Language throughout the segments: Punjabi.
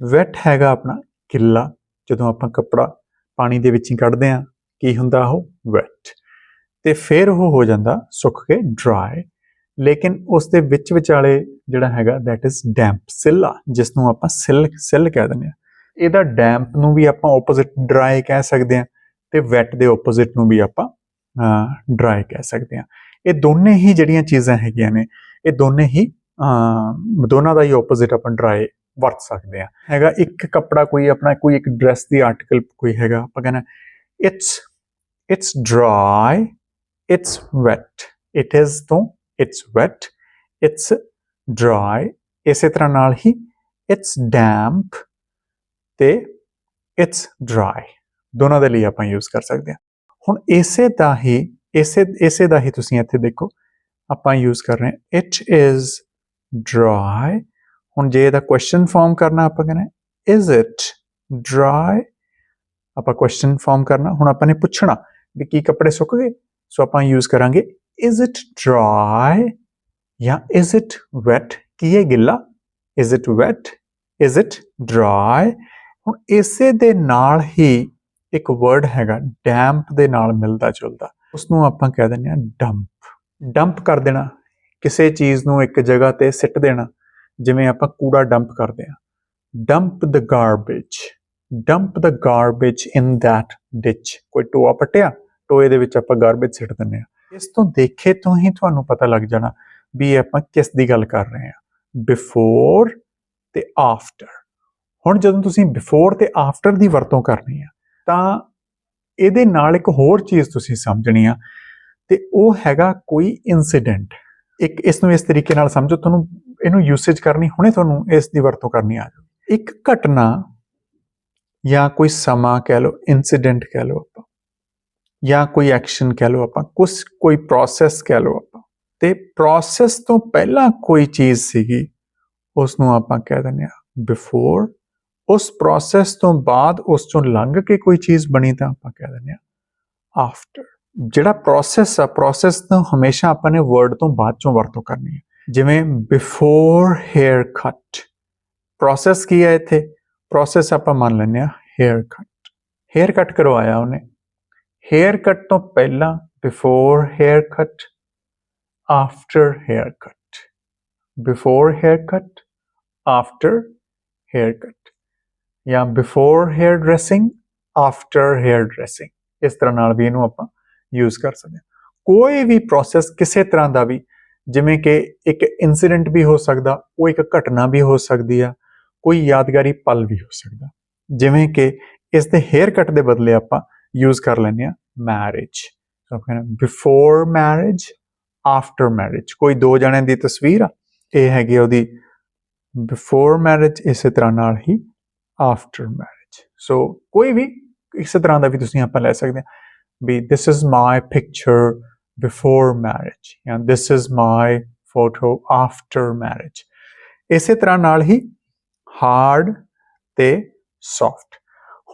ਵੈਟ ਹੈਗਾ ਆਪਣਾ, ਗਿੱਲਾ, ਜਦੋਂ ਆਪਾਂ ਕੱਪੜਾ ਪਾਣੀ ਦੇ ਵਿੱਚ ਹੀ ਕੱਢਦੇ ਆ ਕੀ ਹੁੰਦਾ ਉਹ? ਵੈਟ ਤੇ ਫਿਰ ਉਹ ਹੋ ਜਾਂਦਾ ਸੁੱਕ ਕੇ ਡਰਾਈ ਲੇਕਿਨ ਉਸ ਦੇ ਵਿੱਚ ਵਿਚਾਲੇ ਜਿਹੜਾ ਹੈਗਾ, that ਇਜ਼ damp, ਸਿੱਲਾ, ਜਿਸ ਨੂੰ ਆਪਾਂ ਸਿੱਲ ਸਿੱਲ ਕਹਿ ਦਿੰਦੇ ਆ ਇਹਦਾ ਡੈਂਪ ਨੂੰ ਵੀ ਆਪਾਂ ਆਪੋਜ਼ਿਟ ਡਰਾਈ ਕਹਿ ਸਕਦੇ ਆ ਤੇ ਵੈਟ ਦੇ ਆਪੋਜ਼ਿਟ ਨੂੰ ਵੀ ਆਪਾਂ ਡਰਾਈ ਕਹਿ ਸਕਦੇ ਆ ਇਹ ਦੋਨੇ ਹੀ ਜਿਹੜੀਆਂ ਚੀਜ਼ਾਂ ਹੈਗੀਆਂ ਨੇ, ਇਹ ਦੋਨੇ ਹੀ ਦੋਨਾਂ ਦਾ ਹੀ ਆਪੋਜ਼ਿਟ ਆਪਾਂ ਡਰਾਈ ਵਰਤ ਸਕਦੇ ਆ ਹੈਗਾ ਇੱਕ ਕੱਪੜਾ ਕੋਈ ਆਪਣਾ ਕੋਈ ਇੱਕ ਡਰੈਸ ਦੀ ਆਰਟੀਕਲ ਕੋਈ ਹੈਗਾ, ਆਪਾਂ ਕਹਿੰਦਾ it's it's dry it's wet it is ਤੋਂ ਇਟਸ ਵੈਟ ਇਟਸ ਡਰਾਈ ਇਸੇ ਤਰ੍ਹਾਂ ਨਾਲ ਹੀ ਇਟਸ ਡੈਂਪ ਤੇ ਇਟਸ ਡਰਾਈ ਦੋਨਾਂ ਦੇ ਲਈ ਆਪਾਂ ਯੂਜ਼ ਕਰ ਸਕਦੇ ਹਾਂ। ਹੁਣ ਇਸੇ ਦਾ ਹੀ, ਇਸੇ ਇਸੇ ਦਾ ਹੀ ਤੁਸੀਂ ਇੱਥੇ ਦੇਖੋ, ਆਪਾਂ ਯੂਜ਼ ਕਰ ਰਹੇ ਹਾਂ ਇਟ ਇਜ਼ ਡਰਾਈ ਹੁਣ ਜੇ ਇਹਦਾ ਕੁਐਸਚਨ ਫਾਰਮ ਕਰਨਾ ਆਪਾਂ ਕਹਿੰਦੇ ਇਜ਼ ਇਟ ਡਰਾਈ ਆਪਾਂ ਕੁਐਸਚਨ ਫਾਰਮ ਕਰਨਾ, ਹੁਣ ਆਪਾਂ ਨੇ ਪੁੱਛਣਾ ਵੀ ਕੀ ਕੱਪੜੇ ਸੁੱਕ ਗਏ? ਸੋ ਆਪਾਂ ਯੂਜ਼ ਕਰਾਂਗੇ ਇਜ਼ ਇਟ ਡਰਾਈ ਜਾਂ ਇਜ਼ ਇਟ ਵੈਟ ਕੀ ਇਹ ਗਿੱਲਾ? Is it wet is it dry ਹੁਣ ਇਸੇ ਦੇ ਨਾਲ ਹੀ ਇੱਕ ਵਰਡ ਹੈਗਾ ਡੈਂਪ ਦੇ ਨਾਲ ਮਿਲਦਾ ਜੁਲਦਾ। ਉਸ ਨੂੰ ਆਪਾਂ ਕਹਿ ਦਿੰਦੇ ਆ ਡੰਪ ਡੰਪ ਕਰ ਦੇਣਾ, ਕਿਸੇ ਚੀਜ਼ ਨੂੰ ਇੱਕ ਜਗ੍ਹਾ ਤੇ ਸਿੱਟ ਦੇਣਾ। ਜਿਵੇਂ ਆਪਾਂ ਕੂੜਾ ਡੰਪ ਕਰਦੇ ਆ dump the garbage dump the garbage in that ditch ਕੋਈ ਟੋਆ ਪਟਿਆ, ਟੋਏ ਦੇ ਵਿੱਚ ਆਪਾਂ ਗਾਰਬੇਜ ਸਿੱਟ ਦਿੰਦੇ ਆ ਇਸ ਤੋਂ ਦੇਖੇ ਤੋਂ ਹੀ ਤੁਹਾਨੂੰ ਪਤਾ ਲੱਗ ਜਾਣਾ ਵੀ ਆਪਾਂ ਕਿਸ ਦੀ ਗੱਲ ਕਰ ਰਹੇ ਆ ਬਿਫੋਰ ਤੇ ਆਫਟਰ ਹੁਣ ਜਦੋਂ ਤੁਸੀਂ ਬਿਫੋਰ ਤੇ ਆਫਟਰ ਦੀ ਵਰਤੋਂ ਕਰਨੀ ਆ ਤਾਂ ਇਹਦੇ ਨਾਲ ਇੱਕ ਹੋਰ ਚੀਜ਼ ਤੁਸੀਂ ਸਮਝਣੀ ਆ, ਤੇ ਉਹ ਹੈਗਾ ਕੋਈ ਇਨਸੀਡੈਂਟ ਇੱਕ ਇਸ ਨੂੰ ਇਸ ਤਰੀਕੇ ਨਾਲ ਸਮਝੋ, ਤੁਹਾਨੂੰ ਇਹਨੂੰ ਯੂਸੇਜ ਕਰਨੀ, ਹੁਣੇ ਤੁਹਾਨੂੰ ਇਸ ਦੀ ਵਰਤੋਂ ਕਰਨੀ ਆ ਜਾਊ। ਇੱਕ ਘਟਨਾ ਜਾਂ ਕੋਈ ਸਮਾਂ ਕਹਿ ਲਓ ਇਨਸੀਡੈਂਟ ਕਹਿ ਲਓ ਆਪਾਂ, ਜਾਂ ਕੋਈ ਐਕਸ਼ਨ ਕਹਿ ਲਓ ਆਪਾਂ, ਕੁਛ ਕੋਈ ਪ੍ਰੋਸੈਸ ਕਹਿ ਲਓ ਆਪਾਂ, ਤੇ ਪ੍ਰੋਸੈਸ ਤੋਂ ਪਹਿਲਾਂ ਕੋਈ ਚੀਜ਼ ਸੀਗੀ ਉਸ ਨੂੰ ਆਪਾਂ ਕਹਿ ਦਿੰਦੇ ਆ ਬਿਫੋਰ ਉਸ ਪ੍ਰੋਸੈਸ ਤੋਂ ਬਾਅਦ ਉਸ ਚੋਂ ਲੰਘ ਕੇ ਕੋਈ ਚੀਜ਼ ਬਣੀ ਤਾਂ ਆਪਾਂ ਕਹਿ ਦਿੰਦੇ ਆ ਆਫਟਰ ਜਿਹੜਾ ਪ੍ਰੋਸੈਸ ਆ ਪ੍ਰੋਸੈਸ ਨੂੰ ਹਮੇਸ਼ਾ ਆਪਾਂ ਨੇ ਵਰਡ ਤੋਂ ਬਾਅਦ ਚੋਂ ਵਰਤੋਂ ਕਰਨੀ ਹੈ ਜਿਵੇਂ ਬਿਫੋਰ ਹੇਅਰ ਕੱਟ ਪ੍ਰੋਸੈਸ ਕੀ ਹੈ ਇੱਥੇ? ਪ੍ਰੋਸੈਸ ਆਪਾਂ ਮੰਨ ਲੈਂਦੇ ਆ ਹੇਅਰ ਕੱਟ ਹੇਅਰ ਕੱਟ ਕਰਵਾਇਆ ਉਹਨੇ। ਹੇਅਰ ਕੱਟ ਤੋਂ ਪਹਿਲਾਂ before hair cut after hair cut before hair cut after hair cut ਜਾਂ before hair dressing after hair dressing ਇਸ ਤਰ੍ਹਾਂ ਨਾਲ ਵੀ ਇਹਨੂੰ ਆਪਾਂ ਯੂਜ਼ ਕਰ ਸਕਦੇ ਹਾਂ। ਕੋਈ ਵੀ ਪ੍ਰੋਸੈਸ ਕਿਸੇ ਤਰ੍ਹਾਂ ਦਾ ਵੀ ਜਿਵੇਂ ਕਿ ਇੱਕ ਇਨਸੀਡੈਂਟ ਵੀ ਹੋ ਸਕਦਾ, ਉਹ ਇੱਕ ਘਟਨਾ ਵੀ ਹੋ ਸਕਦੀ ਆ, ਕੋਈ ਯਾਦਗਾਰੀ ਪਲ ਵੀ ਹੋ ਸਕਦਾ। ਜਿਵੇਂ ਕਿ ਇਸ ਦੇ ਹੇਅਰ ਕੱਟ ਦੇ ਬਦਲੇ ਆਪਾਂ ਯੂਜ਼ ਕਰ ਲੈਂਦੇ ਆ ਮੈਰਿਜ ਆਪਾਂ ਬਿਫੋਰ ਮੈਰਿਜ ਆਫਟਰ ਮੈਰਿਜ ਕੋਈ ਦੋ ਜਣਿਆਂ ਦੀ ਤਸਵੀਰ ਆ, ਇਹ ਹੈਗੀ ਆ ਉਹਦੀ ਬਿਫੋਰ ਮੈਰਿਜ ਇਸੇ ਤਰ੍ਹਾਂ ਨਾਲ ਹੀ ਆਫਟਰ ਮੈਰਿਜ ਸੋ ਕੋਈ ਵੀ ਇਸੇ ਤਰ੍ਹਾਂ ਦਾ ਵੀ ਤੁਸੀਂ ਆਪਾਂ ਲੈ ਸਕਦੇ ਹਾਂ ਵੀ this is my picture before marriage ਜਾਂ this is my photo after marriage ਇਸੇ ਤਰ੍ਹਾਂ ਨਾਲ ਹੀ ਹਾਰਡ ਤੇ soft.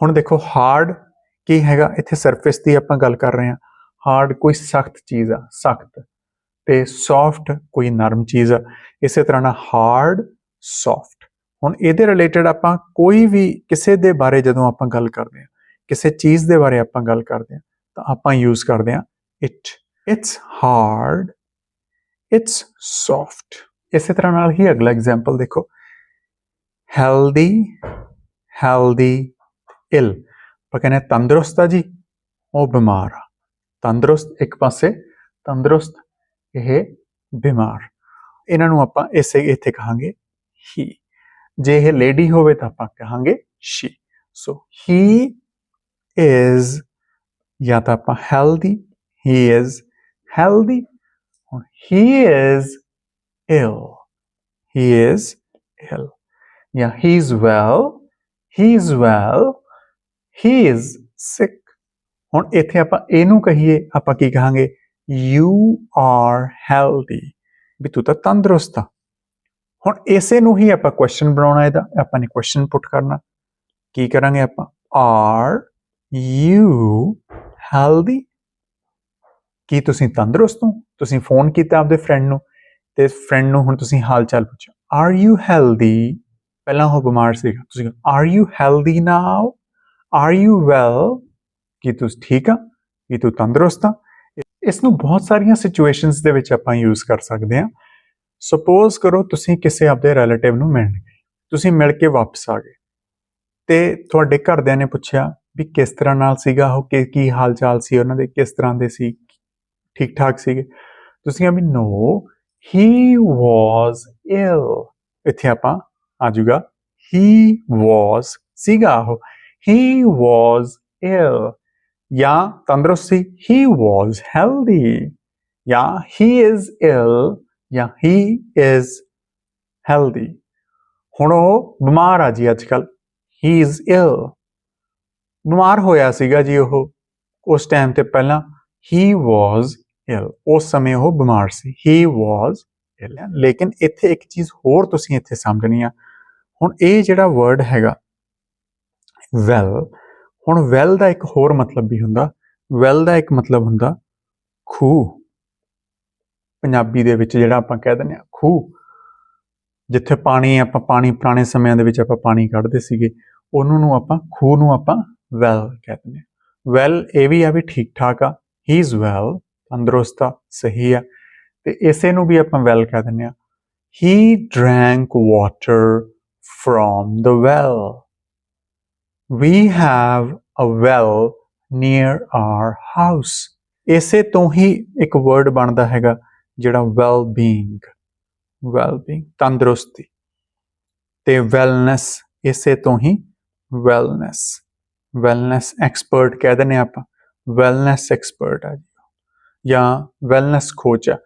ਹੁਣ ਦੇਖੋ ਹਾਰਡ ਕੀ ਹੈਗਾ? ਇੱਥੇ ਸਰਫੇਸ ਦੀ ਆਪਾਂ ਗੱਲ ਕਰ ਰਹੇ ਹਾਂ। ਹਾਰਡ ਕੋਈ ਸਖਤ ਚੀਜ਼ ਆ, ਸਖਤ। ਤੇ soft ਕੋਈ ਨਰਮ ਚੀਜ਼ ਆ। ਇਸੇ ਤਰ੍ਹਾਂ ਨਾਲ ਹਾਰਡ soft ਹੁਣ ਇਹਦੇ ਰਿਲੇਟਡ ਆਪਾਂ ਕੋਈ ਵੀ ਕਿਸੇ ਦੇ ਬਾਰੇ ਜਦੋਂ ਆਪਾਂ ਗੱਲ ਕਰਦੇ ਹਾਂ, ਕਿਸੇ ਚੀਜ਼ ਦੇ ਬਾਰੇ ਆਪਾਂ ਗੱਲ ਕਰਦੇ ਹਾਂ, ਤਾਂ ਆਪਾਂ ਯੂਜ਼ ਕਰਦੇ ਹਾਂ it it's hard it's soft ਇਸੇ ਤਰ੍ਹਾਂ ਨਾਲ ਹੀ ਅਗਲਾ ਐਗਜ਼ਾਮਪਲ ਦੇਖੋ ਹੈਲਦੀ ਹੈਲਦੀ ਇਲ ਆਪਾਂ ਕਹਿੰਦੇ ਹਾਂ ਤੰਦਰੁਸਤ ਆ ਜੀ ਉਹ ਬਿਮਾਰ ਆ ਤੰਦਰੁਸਤ ਇੱਕ ਪਾਸੇ ਤੰਦਰੁਸਤ ਇਹ ਬਿਮਾਰ ਇਹਨਾਂ ਨੂੰ ਆਪਾਂ ਇਸੇ ਇੱਥੇ ਕਹਾਂਗੇ ਹੀ ਜੇ ਇਹ ਲੇਡੀ ਹੋਵੇ ਤਾਂ ਆਪਾਂ ਕਹਾਂਗੇ ਸ਼ੀ ਸੋ ਹੀ ਇਜ਼ ਜਾਂ ਤਾਂ ਆਪਾਂ healthy, he is healthy or he is ill. He is ill. Yeah, he's well. He's well. He is sick. ਹੁਣ ਇੱਥੇ ਆਪਾਂ ਇਹਨੂੰ ਕਹੀਏ ਆਪਾਂ ਕੀ ਕਹਾਂਗੇ ਯੂ ਆਰ ਹੈਲਦੀ ਵੀ ਤੂੰ ਤਾਂ ਤੰਦਰੁਸਤ ਆ ਹੁਣ ਇਸੇ ਨੂੰ ਹੀ ਆਪਾਂ ਕੁਐਸਚਨ ਬਣਾਉਣਾ ਇਹਦਾ ਆਪਾਂ ਨੇ ਕੁਐਸਚਨ ਪੁੱਟ ਕਰਨਾ ਕੀ ਕਰਾਂਗੇ ਆਪਾਂ ਆਰ ਯੂ ਹੈਲਦੀ ਕੀ ਤੁਸੀਂ ਤੰਦਰੁਸਤ ਹੋ? ਤੁਸੀਂ ਫੋਨ ਕੀਤਾ ਆਪਦੇ ਫਰੈਂਡ ਨੂੰ ਤੇ ਫਰੈਂਡ ਨੂੰ ਹੁਣ ਤੁਸੀਂ ਹਾਲ ਚਾਲ ਪੁੱਛਿਆ ਆਰ ਯੂ ਹੈਲਦੀ ਪਹਿਲਾਂ ਉਹ ਬਿਮਾਰ ਸੀਗਾ ਤੁਸੀਂ are you healthy now are you well ਕੀ ਤੁਸੀਂ ਠੀਕ ਆ? ਕੀ ਤੂੰ ਤੰਦਰੁਸਤ ਆ? ਇਸ ਨੂੰ ਬਹੁਤ ਸਾਰੀਆਂ ਸਿਚੁਏਸ਼ਨਸ ਦੇ ਵਿੱਚ ਆਪਾਂ ਯੂਜ਼ ਕਰ ਸਕਦੇ ਹਾਂ। ਸਪੋਜ਼ ਕਰੋ ਤੁਸੀਂ ਕਿਸੇ ਆਪਦੇ ਰਿਲੇਟਿਵ ਨੂੰ ਮਿਲਣ ਗਏ। ਤੁਸੀਂ ਮਿਲ ਕੇ ਵਾਪਸ ਆ ਗਏ। ਤੇ ਤੁਹਾਡੇ ਘਰਦਿਆਂ ਨੇ ਪੁੱਛਿਆ ਵੀ ਕਿਸ ਤਰ੍ਹਾਂ ਨਾਲ ਸੀਗਾ? ਉਹ ਕਿ, ਕੀ ਹਾਲ ਚਾਲ ਸੀ? ਉਹਨਾਂ ਦੇ ਕਿਸ ਤਰ੍ਹਾਂ ਦੇ ਸੀ? ਠੀਕ ਠਾਕ ਸੀਗੇ ਤੁਸੀਂ ਕਿਹਾ ਵੀ ਨੋ ਹੀ ਵਾਸ ਇਲ ਇੱਥੇ ਆਪਾਂ ਆ ਜਾਊਗਾ ਹੀ ਵਾਸ ਸੀਗਾ ਉਹ ਹੀ ਵਾਸ ਇਲ ਜਾਂ ਤੰਦਰੁਸਤ ਸੀ ਹੀ ਵਾਸ ਹੈਲਦੀ ਜਾਂ ਹੀ ਇਜ਼ ਇਲ ਜਾਂ ਹੀ ਇਜ਼ ਹੈਲਦੀ ਹੁਣ ਉਹ ਬਿਮਾਰ ਆ ਜੀ ਅੱਜਕੱਲ ਹੀ ਇਜ਼ ਇਲ ਬਿਮਾਰ ਹੋਇਆ ਸੀਗਾ ਜੀ ਉਹ ਉਸ ਟਾਈਮ ਤੇ ਪਹਿਲਾਂ ਹੀ ਵਾਸ ਇਲ ਉਸ ਸਮੇਂ ਉਹ ਬਿਮਾਰ ਸੀ। ਹੀ ਵਾਸ ਇਲ ਲੇਕਿਨ ਇੱਥੇ ਇੱਕ ਚੀਜ਼ ਹੋਰ ਤੁਸੀਂ ਇੱਥੇ ਸਮਝਣੀ ਆ। ਹੁਣ ਇਹ ਜਿਹੜਾ ਵਰਡ ਹੈਗਾ ਵੈਲ ਹੁਣ ਵੈਲ ਦਾ ਇੱਕ ਹੋਰ ਮਤਲਬ ਵੀ ਹੁੰਦਾ। ਵੈਲ ਦਾ ਇੱਕ ਮਤਲਬ ਹੁੰਦਾ ਖੂਹ। ਪੰਜਾਬੀ ਦੇ ਵਿੱਚ ਜਿਹੜਾ ਆਪਾਂ ਕਹਿ ਦਿੰਦੇ ਆ ਖੂਹ। ਜਿੱਥੇ ਪਾਣੀ ਆਪਾਂ ਪਾਣੀ ਪੁਰਾਣੇ ਸਮਿਆਂ ਦੇ ਵਿੱਚ ਆਪਾਂ ਪਾਣੀ ਕੱਢਦੇ ਸੀਗੇ। ਉਹਨੂੰ ਨੂੰ ਆਪਾਂ, ਖੂਹ ਨੂੰ ਆਪਾਂ ਵੈਲ ਕਹਿ ਦਿੰਦੇ ਆ। ਵੈਲ ਇਹ ਵੀ ਆ ਵੀ ਠੀਕ ਠਾਕ ਆ। ਹੀ ਇਜ਼ ਵੈਲ ਤੰਦਰੁਸਤ ਆ ਸਹੀ ਆ ਤੇ ਇਸੇ ਨੂੰ ਵੀ ਆਪਾਂ ਵੈਲ ਕਹਿ ਦਿੰਨੇ ਆ he ਡrank water from the well we have a well near our house ਇਸੇ ਤੋਂ ਹੀ ਇੱਕ ਵਰਡ ਬਣਦਾ ਹੈਗਾ ਜਿਹੜਾ ਵੈਲ ਬੀਇੰਗ ਵੈਲ ਬੀਇੰਗ ਤੰਦਰੁਸਤੀ ਤੇ ਵੈਲਨੈਸ ਇਸੇ ਤੋਂ ਹੀ ਵੈਲਨੈਸ ਵੈਲਨੈਸ ਐਕਸਪਰਟ ਕਹਿ ਦਿੰਨੇ ਆਪਾਂ ਵੈਲਨੈਸ ਐਕਸਪਰਟ ਆ ਜੀ ਜਾਂ ਵੈਲਨੈਸ coach ਆ,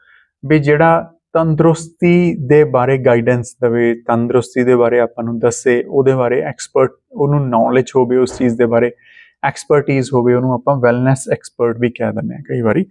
ਵੀ ਜਿਹੜਾ ਤੰਦਰੁਸਤੀ ਦੇ ਬਾਰੇ ਗਾਈਡੈਂਸ ਦੇਵੇ, ਤੰਦਰੁਸਤੀ ਦੇ ਬਾਰੇ ਆਪਾਂ ਨੂੰ ਦੱਸੇ, ਉਹਦੇ ਬਾਰੇ ਐਕਸਪਰਟ ਉਹਨੂੰ ਨੌਲੇਜ ਹੋਵੇ ਉਸ ਚੀਜ਼ ਦੇ ਬਾਰੇ ਐਕਸਪਰਟਿਜ਼ ਹੋਵੇ, ਉਹਨੂੰ ਆਪਾਂ ਵੈਲਨੈਸ ਐਕਸਪਰਟ ਵੀ ਕਹਿ ਦਿੰਦੇ ਹਾਂ ਕਈ ਵਾਰੀ।